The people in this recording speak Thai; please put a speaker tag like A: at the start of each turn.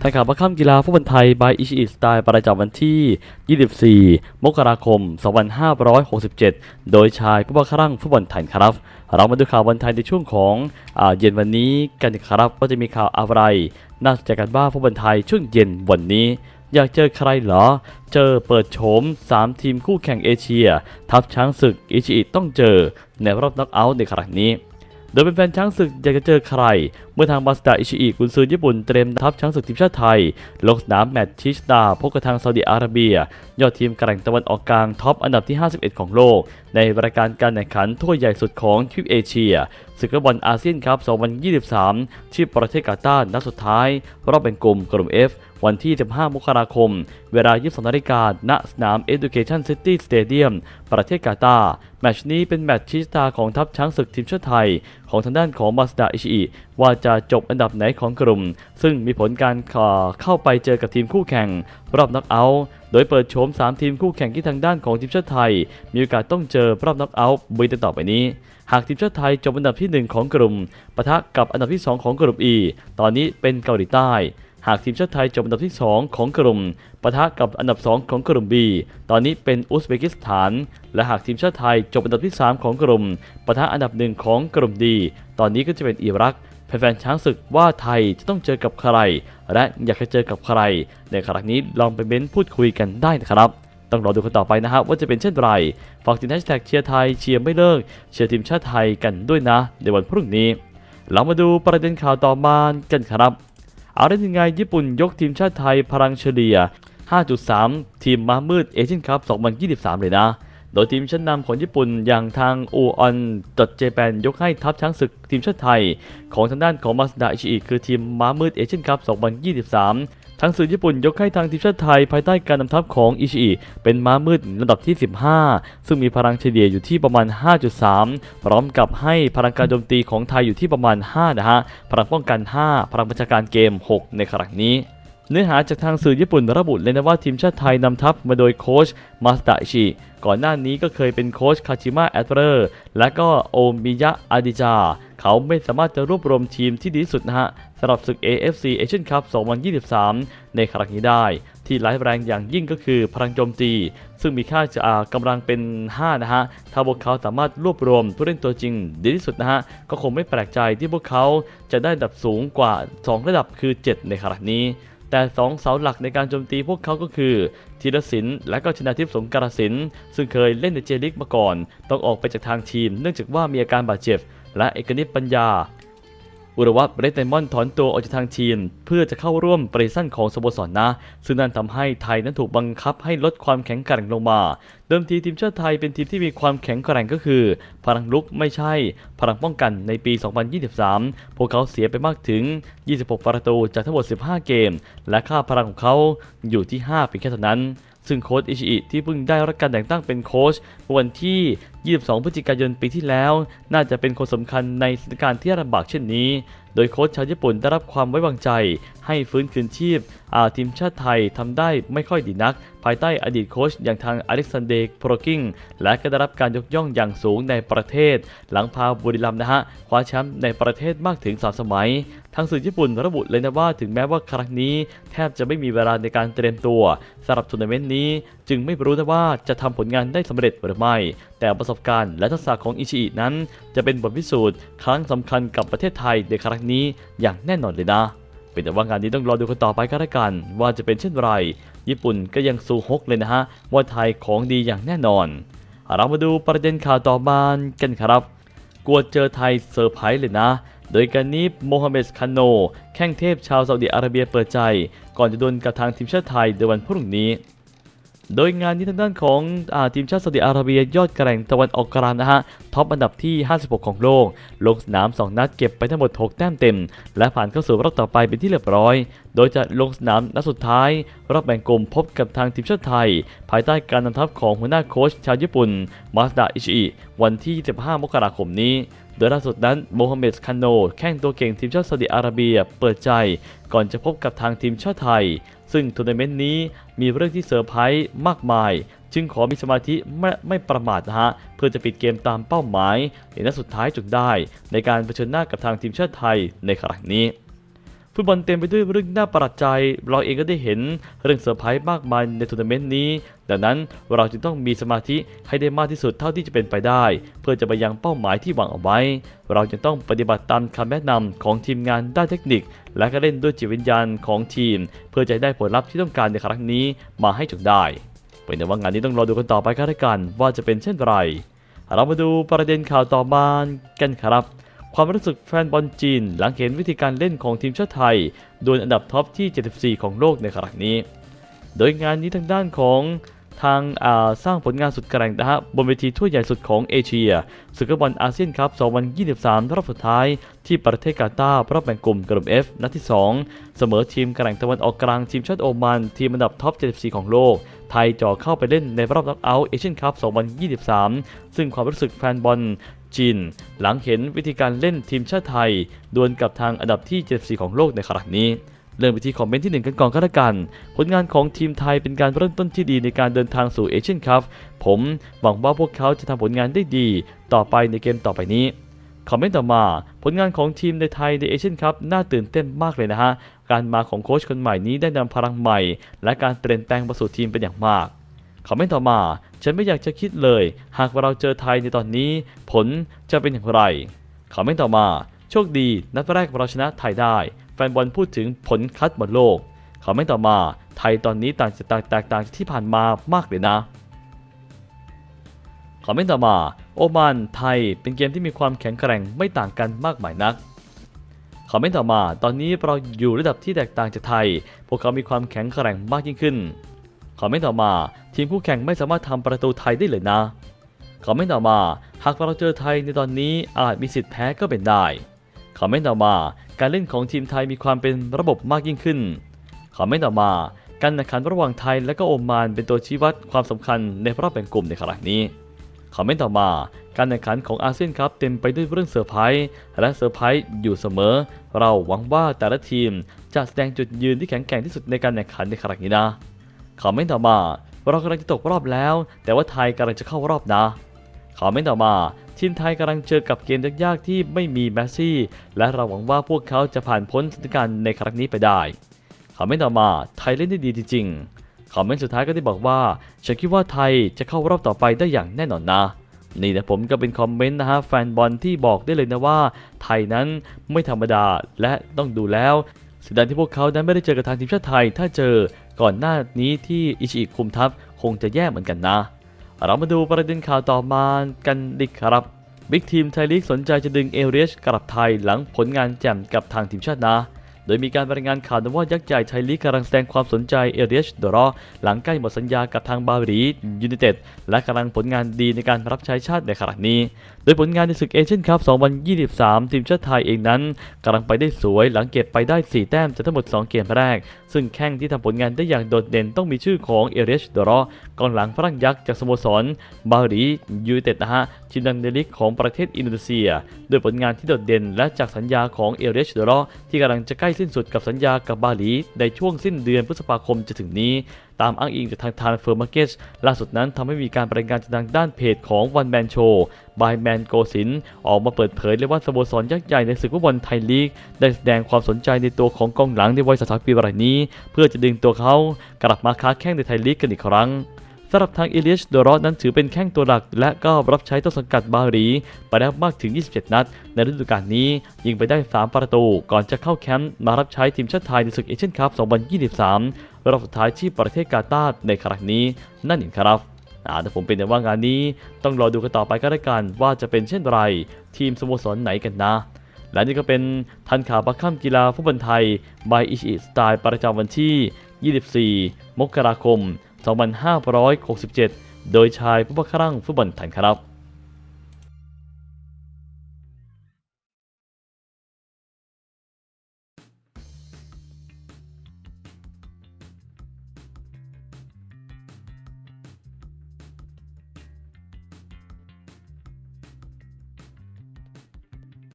A: ทางข่าวประค่ำกีฬาฟุตบอลไทย by อิชิอิสไตล์ประจำวันที่ 24 มกราคม 2567 โดยชายผู้บังคับฟุตบอลไทยครับ เรามาดูข่าวบอลไทยในช่วงของอเย็นวันนี้กันครับว่าจะมีข่าวอะไร น่าสนใจกันบ้างฟุตบอลไทยช่วงเย็นวันนี้อยากเจอใครเหรอ เจอเปิดโฉม 3 ทีมคู่แข่งเอเชีย ทัพช้างศึกอิชิอิต้องเจอในรอบน็อกเอาท์ในครั้งนี้ โดยเป็นแฟนช้างศึกอยากจะเจอใคร เมื่อทางมาสดาอิชิอิกุนซือญี่ปุ่นเตรียมทัพช้างศึกทีมชาติไทย ลงสนามแมตช์ชิชดาพบกับทางซาอุดิอาระเบีย ยอดทีมแกร่งตะวันออกกลางท็อปอันดับที่ 51 ของโลก ในรายการการแข่งขันถ้วใหญ่สุดของทวีปเอเชียศึกบอลอาเซียนคัพ2023 ที่ประเทศกาตาร์นัดสุดท้ายรอบแบ่งกลุ่มกลุ่ม F วันที่ 15 มกราคม เวลา 22นาฬิกาณสนาม Education City Stadium ประเทศกาตาร์แมตช์นี้เป็นแมตช์ชิสตาของทัพช้างศึกทีมชาติไทย ของทางด้านของมาสดาอิชิอิว่าจะจบอันดับไหนของกลุ่ม ซึ่งมีผลการเข้าไปเจอกับทีมคู่แข่ง รอบน็อกเอาท์โดยเปิดโฉม 3 ทีมคู่แข่งที่ทางด้านของทีมชาติไทย มีโอกาสต้องเจอรอบน็อกเอาท์บุยต่อไปนี้ หากทีมชาติไทยจบอันดับที่ 1 ของกลุ่มปะทะกับอันดับที่ 2 ของกลุ่ม E ตอนนี้เป็นเกาหลีใต้ หากทีมชาติไทยจบอันดับที่ 2 ของกลุ่มปะทะกับอันดับ 2 ของกลุ่ม B ตอนนี้เป็นอุซเบกิสถาน และหากทีมชาติไทยจบอันดับที่ 3 ของกลุ่มปะทะอันดับหนึ่งของกลุ่ม D ตอนนี้ก็จะเป็นอิรักแฟนๆช้างศึกว่าไทยจะต้องเจอกับใคร และอยากจะเจอกับใคร ในครั้งนี้ลองไปเม้นพูดคุยกันได้นะครับต้องรอดูกันต่อไปนะครับว่าจะเป็นเช่นไร ฝากติดแฮชแท็กเชียร์ไทยเชียร์ไม่เลิก เชียร์ทีมชาติไทยกันด้วยนะ ในวันพรุ่งนี้ เรามาดูประเด็นข่าวต่อมากันครับ เอาได้ยังไงญี่ปุ่นยกทีมชาติไทยพลังเฉลี่ย 5.3 ทีมม้ามืดเอเชียนคัพ 2023 เลยนะ โดยทีมชั้นนำของญี่ปุ่นอย่างทางอูออนจดเจแปนยกให้ทัพช้างศึกทีมชาติไทย ของทางด้านของมาสดาอิชิอิคือทีมม้ามืดเอเชียนคัพ 2023 ทางสื่อญี่ปุ่นยกให้ทางทีมชาติไทยภายใต้การนำทัพของอิชิอิเป็นม้ามืดลำดับที่ 15 ซึ่งมีพลังเฉลี่ยอยู่ที่ประมาณ 5.3 พร้อมกับให้พลังการโจมตีของไทยอยู่ที่ประมาณ 5 นะฮะ พลังป้องกัน 5 พลังบัญชาการเกม 6 ในครั้งนี้ เนื้อหาจากทางสื่อญี่ปุ่นระบุเลยนะว่าทีมชาติไทยนำทัพมาโดยโค้ชมาสดาชิก่อนหน้านี้ก็เคยเป็นโค้ชคาชิมะแอดเรอร์และก็โอมิยะอาดิจา เขาไม่สามารถจะรวบรวมทีมที่ดีที่สุดนะฮะสำหรับศึก AFC Asian Cup 2023 ในครั้งนี้ได้ ที่ร้ายแรงอย่างยิ่งก็คือพลังโจมตี ซึ่งมีค่าจะกำลังเป็น 5 นะฮะ ถ้าพวกเขาสามารถรวบรวมผู้เล่นตัวจริงดีที่สุดนะฮะ ก็คงไม่แปลกใจที่พวกเขาจะได้ดับสูงกว่า 2 ระดับคือ 7 ในครั้งนี้ แต่สองเสาหลักในการโจมตีพวกเขาก็คือธีรศิลป์และก็ชนาทิพย์สงกรสินซึ่งเคยเล่นในเจลิกมาก่อน ต้องออกไปจากทางทีม เนื่องจากว่ามีอาการบาดเจ็บ และเอกนิตปัญญา อุรวัตเบรตไดมอนถอนตัวออกจากทางทีม เพื่อจะเข้าร่วมปริสั้นของสโมสรนะซึ่งนั่นทำให้ไทยนั้นถูกบังคับให้ลดความแข็งแกร่งลงมา เดิมทีทีมชาติไทยเป็นทีมที่มีความแข็งแกร่งก็คือ พลังลุกไม่ใช่ พลังป้องกันในปี 2023 พวกเขาเสียไปมากถึง 26 ประตูจากทั้งหมด 15 เกม และค่าพลังของเขาอยู่ที่ 5 เพียงแค่เท่านั้น ซึ่งโค้ชอิชิอิที่เพิ่งได้รับการแต่งตั้งเป็นโค้ชเมื่อวันที่ 22 พฤศจิกายนปีที่แล้ว น่าจะเป็นคนสำคัญในสถานการณ์ที่ลำบากเช่นนี้ โดยโค้ชชาวญี่ปุ่นได้รับความไว้วางใจ ให้ฟื้นคืนชีพอาทีมชาติไทยทำได้ไม่ค่อยดีนัก ภายใต้อดีตโค้ชอย่างทางอเล็กซานเดร์โปรกิงและก็ได้รับการยกย่องอย่างสูงในประเทศ หลังพาบุรีรัมย์นะฮะคว้าแชมป์ในประเทศมากถึง 3 สมัยทางสื่อญี่ปุ่นระบุเลยนะว่าถึงแม้ว่าครั้งนี้ แทบจะไม่มีเวลาในการเตรียมตัวสำหรับทัวร์นาเมนต์นี้ จึงไม่รู้นะว่าจะทำผลงานได้สำเร็จหรือไม่แต่ประสบการณ์และทักษะของอิชิอินั้น จะเป็นบทพิสูจน์ครั้งสำคัญกับประเทศไทยในครั้งนี้อย่างแน่นอนเลยนะ เป็นแต่ว่างานนี้ต้องรอดูกันต่อไปก็แล้วกัน ว่าจะเป็นเช่นไร ญี่ปุ่นก็ยังสู้ฮกเลยนะฮะว่าไทยของดีอย่างแน่นอน เรามาดูประเด็นข่าวต่อมากันครับกลัวเจอไทยเซอร์ไพรส์เลยนะ โดยการนี้โมฮัมเหม็ดคานโน แข้งเทพชาวซาอุดิอาระเบียเปิดใจ ก่อนจะดวลกับทางทีมชาติไทยในวันพรุ่งนี้ โดยงานนี้ทางด้านของอทีมชาติซาอุดิอาระเบียยอดแกร่งตะวันออกกลางนะฮะท็อปอันดับที่ 56 ของโลก ลงสนาม 2 นัดเก็บไปทั้งหมด 6 แต้มเต็ม และผ่านเข้าสู่รอบต่อไปเป็นที่เรียบร้อย โดยจะลงสนามนัดสุดท้าย รอบแบ่งกลุ่มพบกับทางทีมชาติไทย ภายใต้การนำทัพของหัวหน้าโค้ชชาวญี่ปุ่นมาสดาอิชิอิวันที่ 15 มกราคมนี้ โดยล่าสุดนั้นโมฮัมเหม็ดคานโนแข้งตัวเก่งทีมชาติซาอุดิอาระเบียเปิดใจ ก่อนจะพบกับทางทีมชาติไทย ซึ่งทัวร์นาเมนต์นี้มีเรื่องที่เซอร์ไพรส์มากมาย จึงขอมีสมาธิไม่ไม่ประมาทนะฮะ เพื่อจะปิดเกมตามเป้าหมายในนัดสุดท้ายจุดได้ ในการเผชิญหน้ากับทางทีมชาติไทยในครั้งนี้ ฟุตบอลเต็มไปด้วยเรื่องน่าประหลาดใจ เราเองก็ได้เห็นเรื่องเซอร์ไพรส์มากมายในทัวร์นาเมนต์นี้ ดังนั้นเราจึงต้องมีสมาธิให้ได้มากที่สุดเท่าที่จะเป็นไปได้ เพื่อจะไปยังเป้าหมายที่หวังเอาไว้ เราจึงต้องปฏิบัติตามคำแนะนำของทีมงานด้านเทคนิค และก็เล่นด้วยจิตวิญญาณของทีม เพื่อจะได้ผลลัพธ์ที่ต้องการในครั้งนี้มาให้จงได้เป็นแต่ว่างานนี้ต้องรอดูกันต่อไปครับกันว่าจะเป็นเช่นไรเรามาดูประเด็นข่าวต่อมากันครับ ความรู้สึกแฟนบอลจีน หลังเห็นวิธีการเล่นของทีมชาติไทยโดยอันดับท็อปที่ 74 ของโลกในครั้งนี้ โดยงานนี้ทางด้านของทางาสร้างผลงานสุดแกร่งนะฮะบนเวทีทั่วใหญ่สุดของเอเชียศึกบอลอาเซียนคัพ2023 รอบสุดท้ายที่ประเทศกาตาร์รอบแบ่งกลุ่มกลุ่ม F นัดที่ 2 เสมอทีมแกร่งตะวันออกกลางทีมชาติโอมาน ทีมอันดับท็อป 74 ของโลก ไทยจ่อเข้าไปเล่นในรอบน็อกเอาท์เอเชียนคัพ 2023 ซึ่งความรู้สึกแฟนบอล จีน หลังเห็นวิธีการเล่นทีมชาติไทย ดวลกับทางอันดับที่ 74 ของโลกในครั้งนี้เริ่มไปที่คอมเมนต์ที่ 1 กันก่อนก็แล้วกัน ผลงานของทีมไทยเป็นการเริ่มต้นที่ดีในการเดินทางสู่เอเชียนคัพผมหวังว่าพวกเขาจะทำผลงานได้ดี ต่อไปในเกมต่อไปนี้ คอมเมนต์ต่อมา ผลงานของทีมในไทยในเอเชียนคัพน่าตื่นเต้นมากเลยนะฮะ การมาของโค้ชคนใหม่นี้ได้นำพลังใหม่ และการเปลี่ยนแปลงมาสู่ทีมเป็นอย่างมากคอมเมนต์ต่อมา ฉันไม่อยากจะคิดเลย หากเราเจอไทยในตอนนี้ ผลจะเป็นอย่างไรคอมเมนต่อมาโชคดีนัดแรกเราชนะไทยได้ แฟนบอลพูดถึงผลคัดบอลโลกคอมเมนต่อมาไทยตอนนี้ต่างจากแตกต่างจากที่ผ่านมามากเลยนะคอมเมนต์ต่อมาโอมานไทยเป็นเกมที่มีความแข็งแกร่งไม่ต่างกันมากมายนักคอมเมนต์ต่อมา ตอนนี้เราอยู่ระดับที่แตกต่างจากไทย พวกเขามีความแข็งแกร่งมากยิ่งขึ้นคอมเมนต์ต่อมา ทีมคู่แข่งไม่สามารถทำประตูไทยได้เลยนะคอมเมนต์ต่อมาหากเราเจอไทยในตอนนี้อาจมีสิทธิ์แพ้ก็เป็นได้คอมเมนต์ต่อมาการเล่นของทีมไทยมีความเป็นระบบมากยิ่งขึ้นคอมเมนต์ต่อมาการแข่งขันระหว่างไทยและก็โอมานเป็นตัวชี้วัดความสำคัญในรอบแบ่งกลุ่มในครั้งนี้คอมเมนต์ต่อมาการแข่งขันของอาเซียนครับเต็มไปด้วยเรื่องเซอร์ไพรส์และเซอร์ไพรส์อยู่เสมอ เราหวังว่าแต่ละทีมจะแสดงจุดยืนที่แข็งแกร่งที่สุดในการแข่งขันในครั้งนี้นะคอมเมนต์ต่อมา เรากำลังจะตกรอบแล้ว แต่ว่าไทยกำลังจะเข้ารอบนะคอมเมนต์ต่อมาทีมไทยกำลังเจอกับเกมยากๆที่ไม่มีแมสซี่ และเราหวังว่าพวกเขาจะผ่านพ้นสถานการณ์ในครั้งนี้ไปได้คอมเมนต์ต่อมาไทยเล่นได้ดีจริงๆคอมเมนต์สุดท้ายก็ได้บอกว่าฉันคิดว่าไทยจะเข้ารอบต่อไปได้อย่างแน่นอนนะนี่นะผมก็เป็นคอมเมนต์นะฮะแฟนบอลที่บอกได้เลยนะว่า ไทยนั้นไม่ธรรมดาและต้องดูแล้ว เสียดายที่พวกเขานั้นไม่ได้เจอกับทางทีมชาติไทย ถ้าเจอก่อนหน้านี้ที่อิชิอิคุมทัพคงจะแย่เหมือนกันนะ เรามาดูประเด็นข่าวต่อมากันดีครับ บิ๊กทีมไทยลีกสนใจจะดึงเอเรียชกลับไทยหลังผลงานแจ่มกับทางทีมชาตินะ โดยมีการรายงานข่าวว่ายักษ์ใหญ่ไทยลีกกำลังแสดงความสนใจเอเรียชโดรอ หลังใกล้หมดสัญญากับทางบาหลียูไนเต็ดและกำลังผลงานดีในการรับใช้ชาติในขณะนี้ โดยผลงานในศึกเอเชียนคัพ 2023 ทีมชาติไทยเองนั้นกำลังไปได้สวยหลังเก็บไปได้ 4 แต้มจากทั้งหมด 2 เกมแรก ซึ่งแข้งที่ทำผลงานได้อย่างโดดเด่นต้องมีชื่อของเอเรชโดรอกองหลังฝรั่งยักษ์จากสโมสรบาหลียูไนเต็ดนะฮะทีมดังในลีกของประเทศอินโดนีเซีย โดยผลงานที่โดดเด่นและจากสัญญาของเอเรชโดรอที่กำลังจะใกล้สิ้นสุดกับสัญญากับบาหลี ในช่วงสิ้นเดือนพฤษภาคมจะถึงนี้ ตามอ้างอิงจากทางทานเฟอร์มาร์เก็ตล่าสุดนั้นทำให้มีการรายงานจากทางด้านเพจของวันแมนโชบายแมนโกสินออกมาเปิดเผยเลยว่าสโมสรยักษ์ใหญ่ในศึกฟุตบอลไทยลีก ได้แสดงความสนใจในตัวของกองหลังในวัย33ปีรายนี้ เพื่อจะดึงตัวเขากลับมาค้าแข้งในไทยลีกกันอีกครั้ง สำหรับทางเอเลียชโดรอสนั้นถือเป็นแข้งตัวหลัก และก็รับใช้ต้นสังกัดบาหลีไปแล้วมากถึง 27 นัด ในฤดูกาลนี้ยิงไปได้ 3 ประตู ก่อนจะเข้าแคมป์มารับใช้ทีมชาติไทยในศึกเอเชียนคัพ 2023 รอบสุดท้ายที่ประเทศกาตาร์ในครั้งนี้นั่นเองครับอาแต่ผมเป็นแต่ว่างานนี้ต้องรอดูกันต่อไปก็แล้วกันว่าจะเป็นเช่นไร ทีมสโมสรไหนกันนะ และนี่ก็เป็นทันข่าวประค่ำกีฬาฟุตบอลไทย by อิชิสไตล์ประจำวันที่ 24 มกราคม 2567 โดยชายผู้บังคับฟุตบอลไทยครับ